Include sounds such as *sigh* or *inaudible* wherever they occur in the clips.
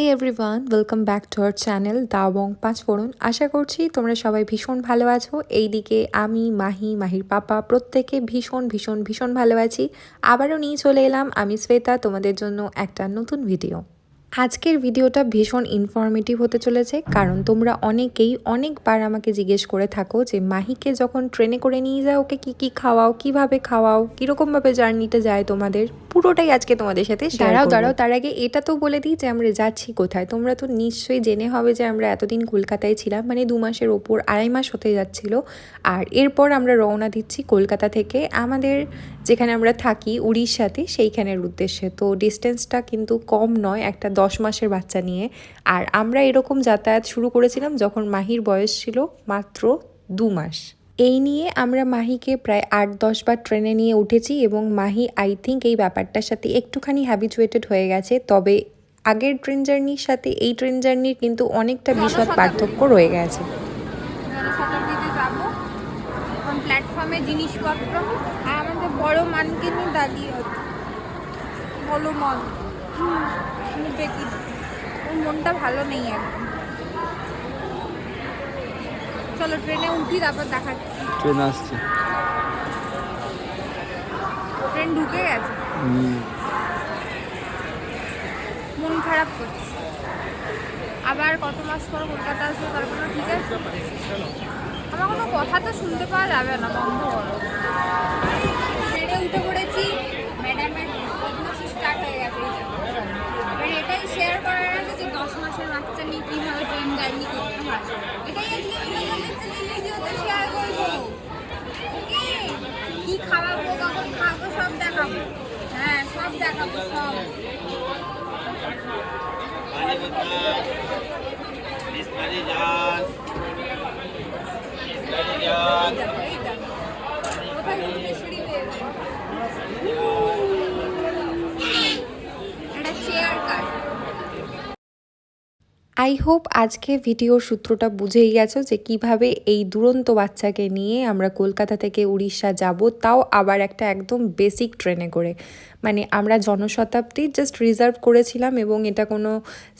Hey everyone welcome back to our channel দাওবং পাঁচ ফোড়ন আশা করছি তোমরা সবাই ভীষণ ভালো আছো। এইদিকে আমি, মাহি, মাহির পাপা, প্রত্যেকে ভীষণ ভীষণ ভীষণ ভালো আছি। আবারও নিয়ে চলে এলাম আমি, শ্বেতা, তোমাদের জন্য একটা নতুন ভিডিও আজকের ভিডিওটা ভীষণ ইনফরমেটিভ হতে চলেছে কারণ তোমরা অনেকেই অনেকবার আমাকে জিজ্ঞেস করে থাকো যে মাহিকে যখন ট্রেনে করে নিয়ে যাও ওকে কি কি খাওয়াও কীভাবে খাওয়াও কীরকমভাবে জার্নিটা যায় তোমাদের? পুরোটাই আজকে তোমাদের সাথে দাঁড়াও দাঁড়াও তার আগে এটা তো বলে দিই যে আমরা যাচ্ছি কোথায়? তোমরা তো নিশ্চয়ই জেনে হবে যে আমরা এতদিন কলকাতায় ছিলাম মানে দু মাসের ওপর আড়াই মাস হতে যাচ্ছিল। আর এরপর আমরা রওনা দিচ্ছি কলকাতা থেকে। আমাদের যেখানে আমরা থাকি, উড়িষ্যাতে, সেইখানের উদ্দেশ্যে। তো ডিস্টেন্সটা কিন্তু কম নয়, একটা দশ মাসের বাচ্চা নিয়ে। আর আমরা এরকম যাতায়াত শুরু করেছিলাম যখন মাহির বয়স ছিল মাত্র দু মাস। এই নিয়ে আমরা মাহিকে প্রায় আট, দশ বার ট্রেনে নিয়ে উঠেছি এবং মাহি আই থিঙ্ক এই ব্যাপারটার সাথে একটুখানি হ্যাবিচুয়েটেড হয়ে গেছে। তবে আগের ট্রেন জার্নির সাথে এই ট্রেন জার্নির কিন্তু অনেকটা বিশদ পার্থক্য রয়ে গেছে। প্ল্যাটফর্মে জিনিসপত্র বড় মানকে নিয়ে দাঁড়িয়ে বড় মন। দেখি ওর মনটা ভালো নেই একদম চলো ট্রেনে উঠি তারপর দেখাচ্ছি। ট্রেন আসছে। ট্রেন ঢুকে গেছে। মন খারাপ করছে। আবার কত মাস পর কলকাতা আসব তারপরে ঠিক আছে। আমার কোনো কথা তো শুনতে পাওয়া যাবে না বন্ধ করো ট্রেনে উঠে পড়েছি ম্যাডামের বদমাসি স্টার্ট হয়ে গেছে এই যে। এবার এটাই শেয়ার করার আছে যে দশ মাসের বাচ্চা নিয়ে কীভাবে ট্রেন জার্নি করতে হয় এটাই আজকে আমি তোমাদের সাথে ভিডিওতে শেয়ার করব ওকে কী খাওয়াবো কখন খাব সব দেখাবো হ্যাঁ সব দেখাবো সব এই দেখো। কোথায় উঠবে সিঁড়ি বেয়ে? একটা চেয়ার কাট আই হোপ আজকে ভিডিওর সূত্রটা বুঝেই গেছো যে কীভাবে এই দুরন্ত বাচ্চাকে নিয়ে আমরা কলকাতা থেকে উড়িষ্যা যাব, তাও আবার একটা একদম বেসিক ট্রেনে করে। মানে আমরা জনশতাব্দী জাস্ট রিজার্ভ করেছিলাম এবং এটা কোনো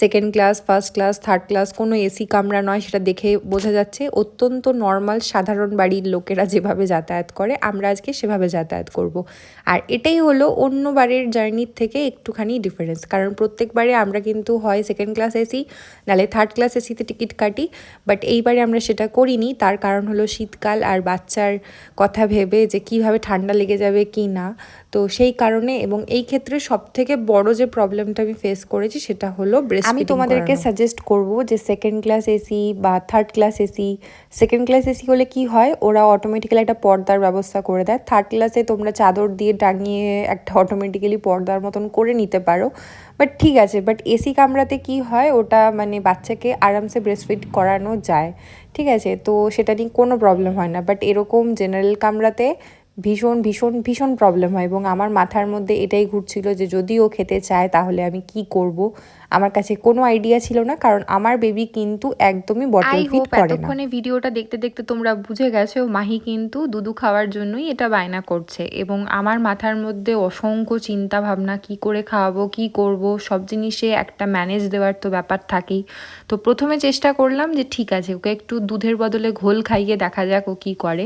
second class first class third class কোনো এসি কামরা নয়, সেটা দেখে বোঝা যাচ্ছে। অত্যন্ত নর্মাল সাধারণ বাড়ির লোকেরা যেভাবে যাতায়াত করে, আমরা আজকে সেভাবে যাতায়াত করব। আর এটাই হলো অন্য বারের জার্নির থেকে একটুখানি ডিফারেন্স কারণ প্রত্যেকবারে আমরা কিন্তু হয় সেকেন্ড ক্লাস এসি নালে থার্ড ক্লাস এসিতে টিকিট কাটি বাট এইবারে আমরা সেটা করিনি। তার কারণ হলো শীতকাল আর বাচ্চার কথা ভেবে যে কীভাবে ঠান্ডা লেগে যাবে কি না। তো সেই কারণে এবং এই ক্ষেত্রে সব থেকে বড় যে প্রবলেমটা আমি ফেস করেছি সেটা হলো আমি তোমাদেরকে সাজেস্ট করব যে সেকেন্ড ক্লাস এসি বা third class AC second class AC হলে কি হয়? ওরা অটোমেটিক্যালি একটা পর্দার ব্যবস্থা করে দেয়। থার্ড ক্লাসে তোমরা চাদর দিয়ে টাঙিয়ে একটা অটোমেটিক্যালি পর্দার মতন করে নিতে পারো। বাট ঠিক আছে বাট এসি কামরাতে কি হয়? ওটা মানে বাচ্চাকে আরামসে ব্রেস্টফিড করানো যায়। ঠিক আছে তো সেটা নিয়ে কোনো প্রবলেম হয় না। বাট এরকম জেনারেল কামরাতে ভীষণ ভীষণ ভীষণ প্রবলেম হয় এবং আমার মাথার মধ্যে এটাই ঘুরছিল যে যদি ও খেতে চায় তাহলে আমি কি করব? আমার কাছে কোনো আইডিয়া ছিল না কারণ আমার বেবি কিন্তু একদমই বটল ফিট করে না। এতক্ষণে ভিডিওটা দেখতে দেখতে তোমরা বুঝে গেছো মাহি কিন্তু দুধু খাওয়ার জন্যই এটা বায়না করছে এবং আমার মাথার মধ্যে অসংখ্য চিন্তা ভাবনা কি করে খাওয়াবো কি করব সব জিনিসে একটা ম্যানেজ দেওয়ার তো ব্যাপার থাকেই। তো প্রথমে চেষ্টা করলাম যে ঠিক আছে ওকে একটু দুধের বদলে ঘোল খাইয়ে দেখা যাক ও কি করে।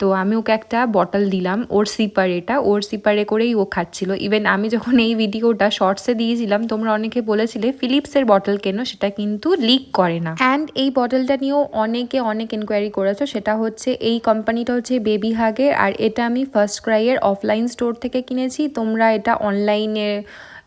তো আমি ওকে একটা বটল দিলাম ওর সিপার এটা ওর সিপারে করেই ও খাচ্ছিল। ইভেন আমি যখন এই ভিডিওটা শর্টসে দিয়েছিলাম তোমরা অনেকে বলেছিলে ফিলিপসের বটল কেন সেটা কিন্তু লিক করে না। অ্যান্ড এই বটলটা নিয়েও অনেকে অনেক এনকোয়ারি করেছ, সেটা হচ্ছে এই কোম্পানিটা হচ্ছে বেবি হাগের আর এটা আমি ফার্স্ট ক্রাইয়ের অফলাইন স্টোর থেকে কিনেছি। তোমরা এটা অনলাইনে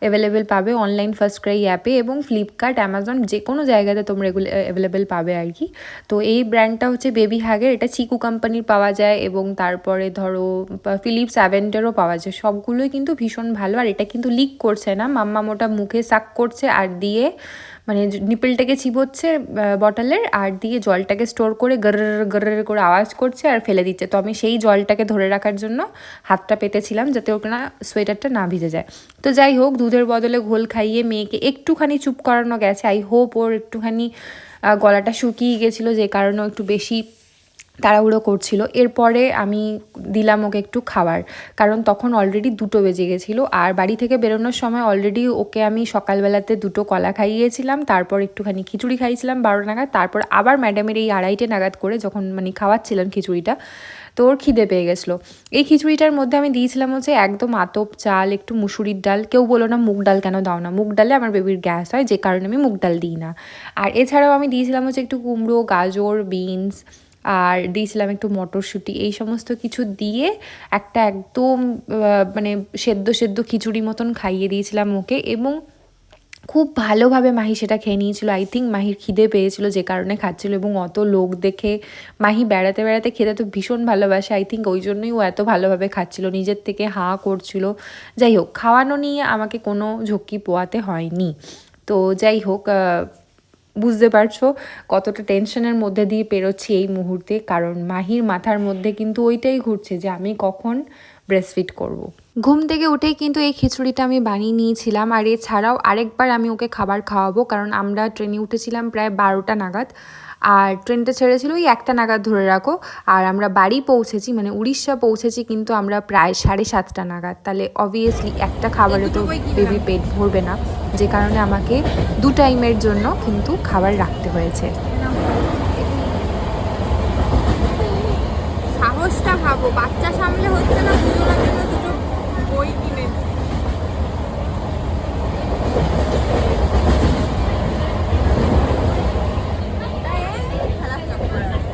অ্যাভেলেবেল পাবে অনলাইন ফার্স্ট ক্রাই অ্যাপে এবং ফ্লিপকার্ট অ্যামাজন যে কোনো জায়গাতে তোমরা এগুলো অ্যাভেলেবেল পাবে আর কি। তো এই ব্র্যান্ডটা হচ্ছে বেবি হ্যাগের এটা চিকু কোম্পানির পাওয়া যায় এবং তারপরে ধরো ফিলিপস অ্যাভেন্টারও পাওয়া যায়। সবগুলোই কিন্তু ভীষণ ভালো আর এটা কিন্তু লিক করছে না। মাম্মা মোটা মুখে সাক করছে আর দিয়ে মানে নিপলটাকে চিবোচ্ছে বটলের, আর দিয়ে জলটাকে স্টোর করে গর গর করে আওয়াজ করছে আর ফেলে দিচ্ছে। তো আমি সেই জলটাকে ধরে রাখার জন্য হাতটা পেতেছিলাম যাতে ওকে না সোয়েটারটা না ভিজে যায়। তো যাই হোক, দুধের বদলে ঘোল খাইয়ে মেয়েকে একটুখানি চুপ করানো গেছে। আই হোপ ওর একটুখানি গলাটা শুকিয়ে গেছিল, যে কারণে একটু বেশি তাড়াহুড়ো করছিল। এরপরে আমি দিলাম ওকে একটু খাবার। কারণ তখন অলরেডি দুটো বেজে গেছিল। আর বাড়ি থেকে বেরোনোর সময় অলরেডি ওকে আমি সকালবেলাতে দুটো কলা খাইয়েছিলাম। তারপর একটুখানি খিচুড়ি খাইয়েছিলাম বারো নাগাদ। তারপর আবার ম্যাডামের এই আড়াইটে নাগাদ করে যখন মানে খাওয়াচ্ছিলাম খিচুড়িটা, তো ওর খিদে পেয়ে গেছিল। এই খিচুড়িটার মধ্যে আমি দিয়েছিলাম হচ্ছে একদম আতপ চাল, একটু মুসুরির ডাল। কেউ বলো না মুগ ডাল কেন দাও না? মুগ ডালে আমার বেবির গ্যাস হয়, যে কারণে আমি মুগ ডাল দিই না। আর এছাড়াও আমি দিয়েছিলাম হচ্ছে একটু কুমড়ো, গাজর বিনস আর দিয়েছিলাম একটু মটরশুঁটি, এই সমস্ত কিছু দিয়ে একটা একদম মানে সেদ্ধ সেদ্ধ খিচুড়ি মতন খাইয়ে দিয়েছিলাম ওকে এবং খুব ভালোভাবে মাহি সেটা খেয়ে নিয়েছিল। আই থিঙ্ক মাহির খিদে পেয়েছিল যে কারণে খাচ্ছিল এবং অত লোক দেখে মাহি বেড়াতে বেড়াতে খেতে তো ভীষণ ভালোবাসে। আই থিঙ্ক ওই জন্যই ও এত ভালোভাবে খাচ্ছিল, নিজের থেকে হাঁ করছিল। যাই হোক, খাওয়ানো নিয়ে আমাকে কোনো ঝক্কি পোয়াতে হয়নি। তো যাই হোক বুঝতে পারছ কতটা টেনশনের মধ্যে দিয়ে পেরোচ্ছি এই মুহূর্তে। কারণ মাহির মাথার মধ্যে কিন্তু ওইটাই ঘুরছে যে আমি কখন ব্রেস্টফিট করব। ঘুম থেকে উঠেই কিন্তু এই খিচুড়িটা আমি বানিয়ে নিয়েছিলাম। আর এছাড়াও আরেকবার আমি ওকে খাবার খাওয়াবো, কারণ আমরা ট্রেনে উঠেছিলাম প্রায় বারোটা নাগাদ। আর ট্রেনটা ছেড়েছিল ওই একটা নাগাদ ধরে রাখো। আর আমরা বাড়ি পৌঁছেছি মানে উড়িষ্যা পৌঁছেছি কিন্তু আমরা প্রায় সাড়ে সাতটা নাগাদ। তাহলে অবভিয়াসলি একটা খাবারে তো বেবি পেট ভরবে না। যে কারণে আমাকে দু টাইমের জন্য কিন্তু খাবার রাখতে হয়েছে। সাহসটা ভাবো বাচ্চা সামলে হচ্ছে না দুজনের জন্য দুটো বই কিনেছি খেলার চক্করে আছে।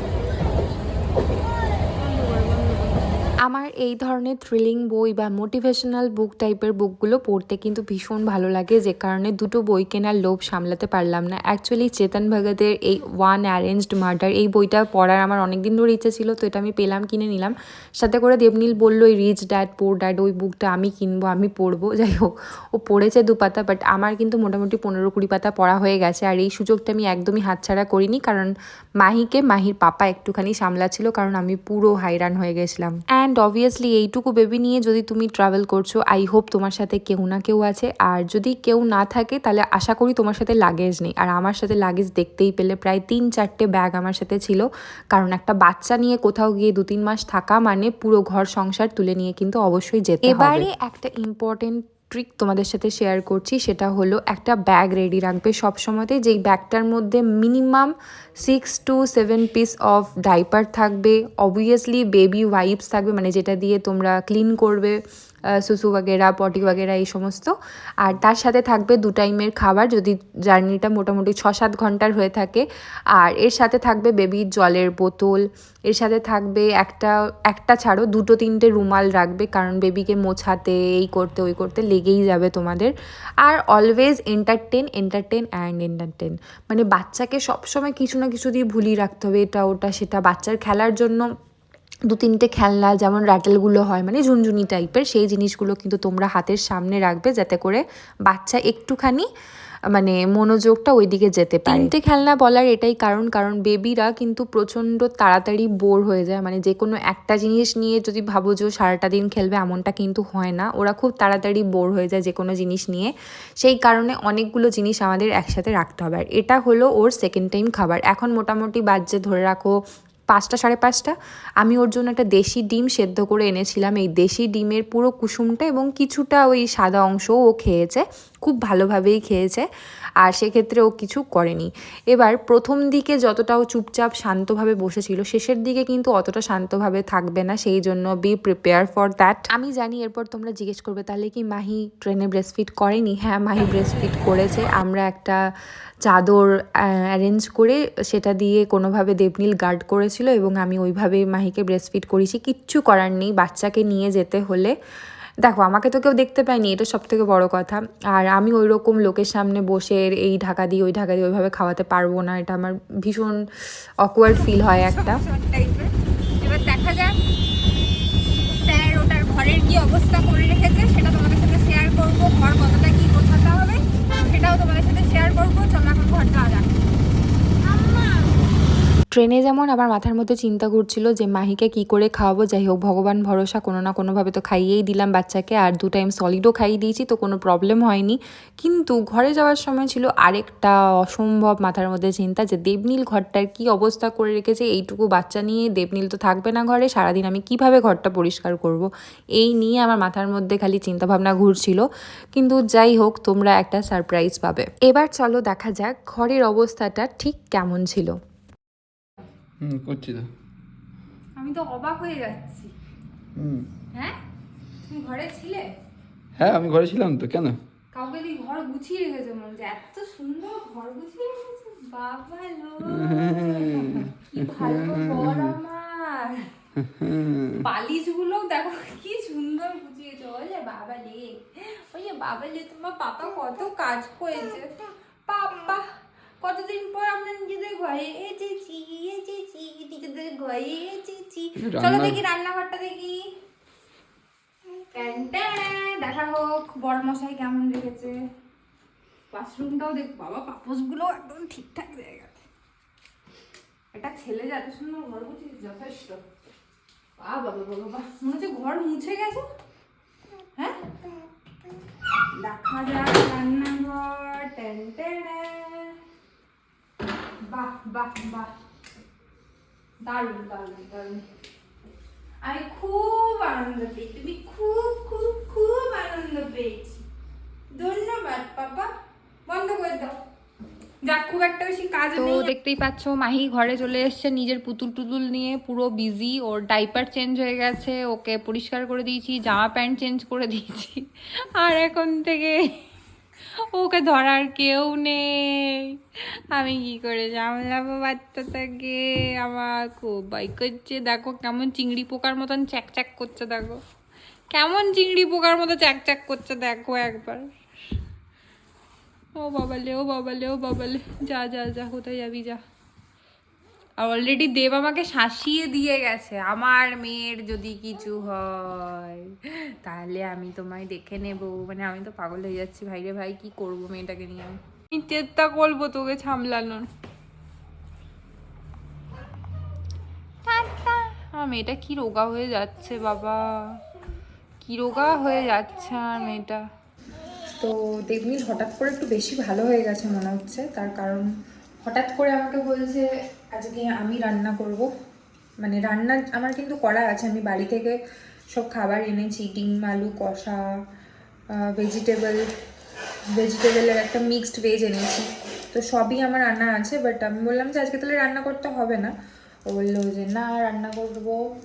আমার এই ধরনের থ্রিলিং বই বা মোটিভেশনাল বুক টাইপের বুকগুলো পড়তে কিন্তু ভীষণ ভালো লাগে, যে কারণে দুটো বই কেনার লোভ সামলাতে পারলাম না। অ্যাকচুয়ালি চেতন ভগতের এই ওয়ান অ্যারেঞ্জড মার্ডার এই বইটা পড়ার আমার অনেক দিন ধরে ইচ্ছে ছিল, তো এটা আমি পেলাম, কিনে নিলাম। সাথে করে দেবনীল বলল ওই রিচ ড্যাড পোর ড্যাড ওই বুকটা আমি কিনবো, আমি পড়ব। *laughs* যাই হোক, ও পড়েছে দু পাতা বাট আমার কিন্তু মোটামুটি পনেরো কুড়ি পাতা পড়া হয়ে গেছে, আর এই সুযোগটা আমি একদমই হাতছাড়া করিনি, কারণ মাহিকে মাহির পাপা একটুখানি সামলাচ্ছিল, কারণ আমি পুরো হাইরান হয়ে গেছিলাম। অ্যান্ড অবভিয়াসলি এইটুকু বেবি নিয়ে যদি তুমি ট্রাভেল করছ আই হোপ তোমার সাথে কেউ না কেউ আছে। আর যদি কেউ না থাকে, তাহলে আশা করি তোমার সাথে লাগেজ নেই। আর আমার সাথে লাগেজ দেখতেই পেলে প্রায় তিন চারটে ব্যাগ আমার সাথে ছিল। কারণ একটা বাচ্চা নিয়ে কোথাও গিয়ে দু তিন মাস থাকা মানে পুরো ঘর সংসার তুলে নিয়ে কিন্তু অবশ্যই যেতে এবারে একটা ইম্পর্টেন্ট ট্রিক তোমাদের সাথে শেয়ার করছি, সেটা হলো একটা ব্যাগ রেডি রাখবে। সব সময়তে যেই ব্যাগটার মধ্যে minimum six to seven piece of diaper থাকবে অবভিয়াসলি বেবি ওয়াইপস থাকবে মানে যেটা দিয়ে তোমরা ক্লিন করবে। সুসু বাগেরা, পটি বাগেরা, এই সমস্ত। আর তার সাথে থাকবে দু টাইমের খাবার, যদি জার্নিটা মোটামুটি ছ সাত ঘণ্টার হয়ে থাকে। আর এর সাথে থাকবে বেবির জলের বোতল। এর সাথে থাকবে একটা একটা ছাড়ো দুটো তিনটে রুমাল রাখবে, কারণ বেবিকে মোছাতে, এই করতে, ওই করতে লেগেই যাবে তোমাদের। আর always entertain entertain and entertain মানে বাচ্চাকে সবসময় কিছু না কিছু দিয়ে ভুলিয়ে রাখতে হবে, এটা, ওটা, সেটা। বাচ্চার খেলার জন্য দু তিনটে খেলনা, যেমন র্যাটেলগুলো হয় মানে ঝুনঝুনি টাইপের সেই জিনিসগুলো কিন্তু তোমরা হাতের সামনে রাখবে যাতে করে বাচ্চা একটুখানি মানে মনোযোগটা ওইদিকে যেতে পারে। তিনটে খেলনা বলার এটাই কারণ কারণ বেবিরা কিন্তু প্রচণ্ড তাড়াতাড়ি বোর হয়ে যায়। মানে যে কোনো একটা জিনিস নিয়ে যদি ভাবো যে সারাটা দিন খেলবে, এমনটা কিন্তু হয় না। ওরা খুব তাড়াতাড়ি বোর হয়ে যায় যে কোনো জিনিস নিয়ে। সেই কারণে অনেকগুলো জিনিস আমাদের একসাথে রাখতে হবে। আর এটা হলো ওর সেকেন্ড টাইম খাবার। এখন মোটামুটি বাজে ধরে রাখো পাঁচটা, সাড়ে পাঁচটা। আমি ওর জন্য একটা দেশি ডিম সেদ্ধ করে এনেছিলাম। এই দেশি ডিমের পুরো কুসুমটা এবং কিছুটা ওই সাদা অংশও ও খেয়েছে। খুব ভালোভাবেই খেয়েছে। আর সেক্ষেত্রে ও কিছু করেনি। এবার প্রথম দিকে যতটাও চুপচাপ শান্তভাবে বসেছিল, শেষের দিকে কিন্তু অতটা শান্তভাবে থাকবে না, সেই জন্য বি প্রিপেয়ার ফর দ্যাট আমি জানি এরপর তোমরা জিজ্ঞেস করবে, তাহলে কি মাহি ট্রেনে ব্রেস্টফিট করেনি? হ্যাঁ মাহি ব্রেস্টফিট করেছে। আমরা একটা চাদর অ্যারেঞ্জ করে সেটা দিয়ে কোনোভাবে দেবনীল গার্ড করেছিল এবং আমি ওইভাবে মাহিকে ব্রেস্টফিট করেছি। কিচ্ছু করার নেই, বাচ্চাকে নিয়ে যেতে হলে। দেখো, আমাকে তো কেউ দেখতে পায়নি, এটা সব থেকে বড় কথা। আর আমি ওই রকম লোকের সামনে বসে এই ঢাকা দিয়ে, ওই ঢাকা দিয়ে ওইভাবে খাওয়াতে পারব না, এটা আমার ভীষণ অকওয়ার্ড ফিল হয় একটা। এবার দেখা যাক। ওটার ঘরের কি অবস্থা করে রেখেছে সেটা তোমাদের সাথে শেয়ার করব ঘর কতটা কি গোছাতে হবে সেটাও তোমাদের সাথে শেয়ার করব চলো এখন ঘর যাওয়া যাক ট্রেনে যেমন আমার মাথার মধ্যে চিন্তা ঘুরছিল যে, মাহিকে কি করে খাওয়াবো? যাই হোক, ভগবান ভরসা, কোনো না কোনোভাবে তো খাইয়েই দিলাম বাচ্চাকে। আর দু টাইম সলিডও খাইয়ে দিয়েছি, তো কোনো প্রবলেম হয়নি। কিন্তু ঘরে যাওয়ার সময় ছিল আরেকটা অসম্ভব মাথার মধ্যে চিন্তা যে, দেবনীল ঘরটার কি অবস্থা করে রেখেছে? এইটুকু বাচ্চা নিয়ে দেবনীল তো থাকবে না ঘরে, সারাদিন আমি কীভাবে ঘরটা পরিষ্কার করব? এই নিয়ে আমার মাথার মধ্যে খালি চিন্তাভাবনা ঘুরছিল। কিন্তু যাই হোক, তোমরা একটা সারপ্রাইজ পাবে। এবার চলো দেখা যাক ঘরের অবস্থাটা ঠিক কেমন ছিল। হুম করছি তো। আমি তো অবাক হয়ে যাচ্ছি। হুম। হ্যাঁ? তুমি ঘরে ছিলে? হ্যাঁ আমি ঘরে ছিলাম তো কেন? কাউকে দিয়ে ঘর গুছিয়ে রেখেছে মনে হচ্ছে এত সুন্দর ঘর গুছিয়ে রেখেছে বাবা লো। কি ভালো ঘর আমার। বালিশগুলো দেখো কি সুন্দর গুছিয়েছে। ওলে বাবা লে ওই বাবা লে তোমার পাপা কত কাজ করেছে। পাপা কতদিন পর আমরা নিজেদের ঘরে এসেছি এসেছি নিজেদের ঘরে এসেছি। চলো দেখি রান্নাঘরটা দেখি। দেখা হোক বড় মশাই কেমন রেখেছে। বাথরুমটাও দেখ বাবা পাপোশগুলো একদম ঠিকঠাক জায়গাতে একটা ছেলে যাতে সুন্দর ঘর গুছিয়েছে যথেষ্ট। বাহ বাবা বাবা বাহ মনে হচ্ছে ঘর মুছে গেছে। হ্যাঁ? দেখা যাক রান্নাঘর টেন টেন বাহ বাহ বাহ। দারুণ দারুণ দারুণ। আমি খুব আনন্দ পেয়েছি তুমি খুব খুব খুব আনন্দ পেয়েছি। ধন্যবাদ পাপা। বন্ধ করে দাও। যাক খুব একটা বেশি কাজ তো দেখতেই পাচ্ছ মাহি ঘরে চলে এসছে নিজের পুতুল টুতুল নিয়ে পুরো বিজি ওর ডাইপার চেঞ্জ হয়ে গেছে ওকে পরিষ্কার করে দিয়েছি জামা প্যান্ট চেঞ্জ করে দিয়েছি। আর এখন থেকে ওকে ধরার কেউ নেই। আমি কি করে সামলাবো বাচ্চাটাকে? আমার খুব ভয় করছে। দেখো কেমন চিংড়ি পোকার মতন চ্যাক চ্যাক করছে, দেখো। কেমন চিংড়ি পোকার মতো চ্যাক করছে, দেখো একবার। ও বাবালে ও বাবালে ও বাবালে। যা যা যা, কোথায় যাবি, যা। আর অলরেডি দেব আমাকে শাসিয়ে দিয়ে গেছে। আমার মেয়ের যদি কিছু হয় তাহলে আমি তোমায় দেখে নেব। মানে আমি তো পাগল হয়ে যাচ্ছি। ভাই রে ভাই কি করব মেয়েটাকে নিয়ে? আমি চেষ্টা করব তোকে সামলানোর। আমার মেয়েটা কি রোগা হয়ে যাচ্ছে বাবা। কি রোগা হয়ে যাচ্ছে আমার মেয়েটা। তো দেবনীল হঠাৎ করে একটু বেশি ভালো হয়ে গেছে মনে হচ্ছে। তার কারণ হঠাৎ করে আমাকে বলছে আজকে আমি রান্না করব। মানে রান্না আমার কিন্তু করা আছে। আমি বাড়ি থেকে সব খাবার এনেছি। ডিম, আলু, কষা ভেজিটেবল ভেজিটেবলের একটা মিক্সড ভেজ এনেছি। তো সবই আমার রান্না আছে বাট আমি বললাম যে আজকে তাহলে রান্না করতে হবে না। বলল যে, না, রান্না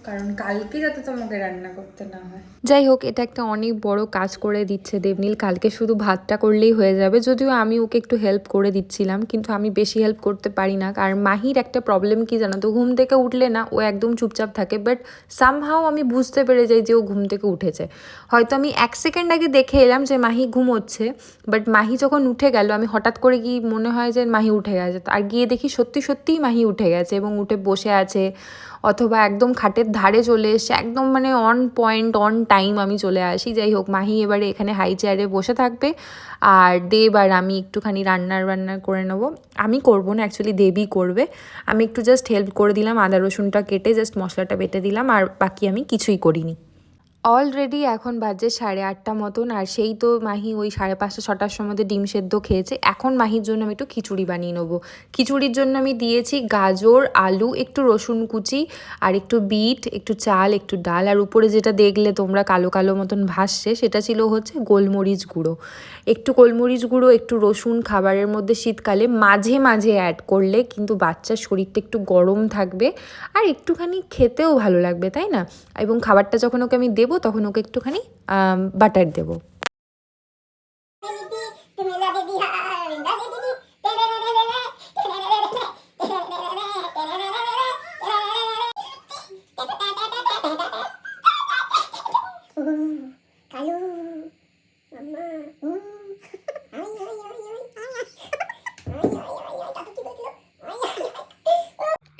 কারণ কালকে যাতে রান্না করতে না হয়। যাই হোক, এটা একটা অনেক বড় কাজ করে দিচ্ছে দেবনীল। কালকে শুধু ভাতটা করলেই হয়ে যাবে। যদিও আমি ওকে একটু হেল্প করে দিচ্ছিলাম, কিন্তু আমি বেশি হেল্প করতে পারি না। কারণ মাহির একটা প্রবলেম কি জানো তো, ঘুম থেকে উঠলে না ও একদম চুপচাপ থাকে বাট সামহাও আমি বুঝতে পেরে যাই যে ও ঘুম থেকে উঠেছে। হয়তো আমি এক সেকেন্ড আগে দেখে এলাম যে মাহি ঘুমোচ্ছে বাট মাহি যখন উঠে গেল, আমি হঠাৎ করে গিয়ে মনে হয় যে মাহি উঠে গেছে। আর গিয়ে দেখি সত্যি সত্যিই মাহি উঠে গেছে এবং উঠে বসে আছে, অথবা একদম খাটের ধারে চলে এসে একদম মানে অন পয়েন্ট অন টাইম আমি চলে আসি। যাই হোক, মাহি এবারে এখানে হাই চেয়ারে বসে থাকবে, আর দেব আর আমি একটুখানি রান্নার বান্নার করে নেব। আমি করব না অ্যাকচুয়ালি দেবই করবে। আমি একটু জাস্ট হেল্প করে দিলাম, আদা রসুনটা কেটে জাস্ট মশলাটা বেটে দিলাম, আর বাকি আমি কিছুই করিনি। অলরেডি এখন বাজে সাড়ে আটটা মতন, আর সেই তো মাহি ওই সাড়ে পাঁচটা, ছটার সময় ডিম সেদ্ধ খেয়েছে। এখন মাহির জন্য আমি একটু খিচুড়ি বানিয়ে নেব। খিচুড়ির জন্য আমি দিয়েছি গাজর, আলু, একটু রসুন কুচি, আর একটু বিট, একটু চাল, একটু ডাল। আর উপরে যেটা দেখলে তোমরা কালো কালো মতন ভাসছে, সেটা ছিল হচ্ছে গোলমরিচ গুঁড়ো। একটু গোলমরিচ গুঁড়ো, একটু রসুন খাবারের মধ্যে শীতকালে মাঝে মাঝে অ্যাড করলে কিন্তু বাচ্চার শরীরটা একটু গরম থাকবে আর একটুখানি খেতেও ভালো লাগবে, তাই না? এবং খাবারটা যখন ওকে আমি দেবো তখন ওকে একটুখানি বাটার দেবো।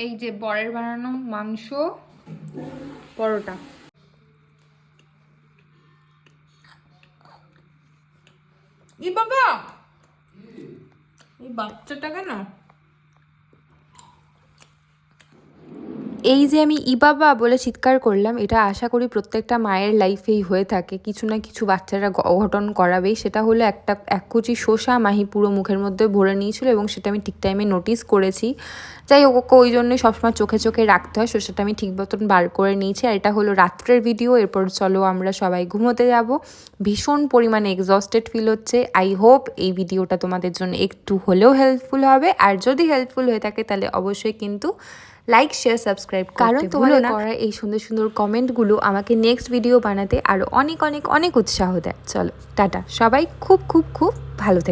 এই যে বরের বানানো মাংস পরোটা। ই বাবা! এই বাচ্চাটা কেন? এই যে আমি ই বাবা বলে চিৎকার করলাম, এটা আশা করি প্রত্যেকটা মায়ের লাইফেই হয়ে থাকে। কিছু না কিছু বাচ্চারা অঘটন করাবেই। সেটা হলো একটা, এক কুচি শসা মাহি পুরো মুখের মধ্যে ভরে নিয়েছিল এবং সেটা আমি ঠিক টাইমে নোটিস করেছি। যাই হোক, ওকে ওই জন্যই সবসময় চোখে চোখে রাখতে হয়। শসাটা আমি ঠিক মতন বার করে নিয়েছি। আর এটা হলো রাত্রের ভিডিও এরপর চলো আমরা সবাই ঘুমোতে যাব। ভীষণ পরিমাণে এক্সস্টেড ফিল হচ্ছে। আই হোপ এই ভিডিওটা তোমাদের জন্য একটু হলেও হেল্পফুল হবে। আর যদি হেল্পফুল হয়ে থাকে, তাহলে অবশ্যই কিন্তু লাইক শেয়ার সাবস্ক্রাইব কারণ তোমাদের করা এই সুন্দর সুন্দর কমেন্টগুলো আমাকে নেক্সট ভিডিও বানাতে আরও অনেক অনেক অনেক উৎসাহ দেয়। চলো টাটা। সবাই খুব খুব খুব ভালো থেকো।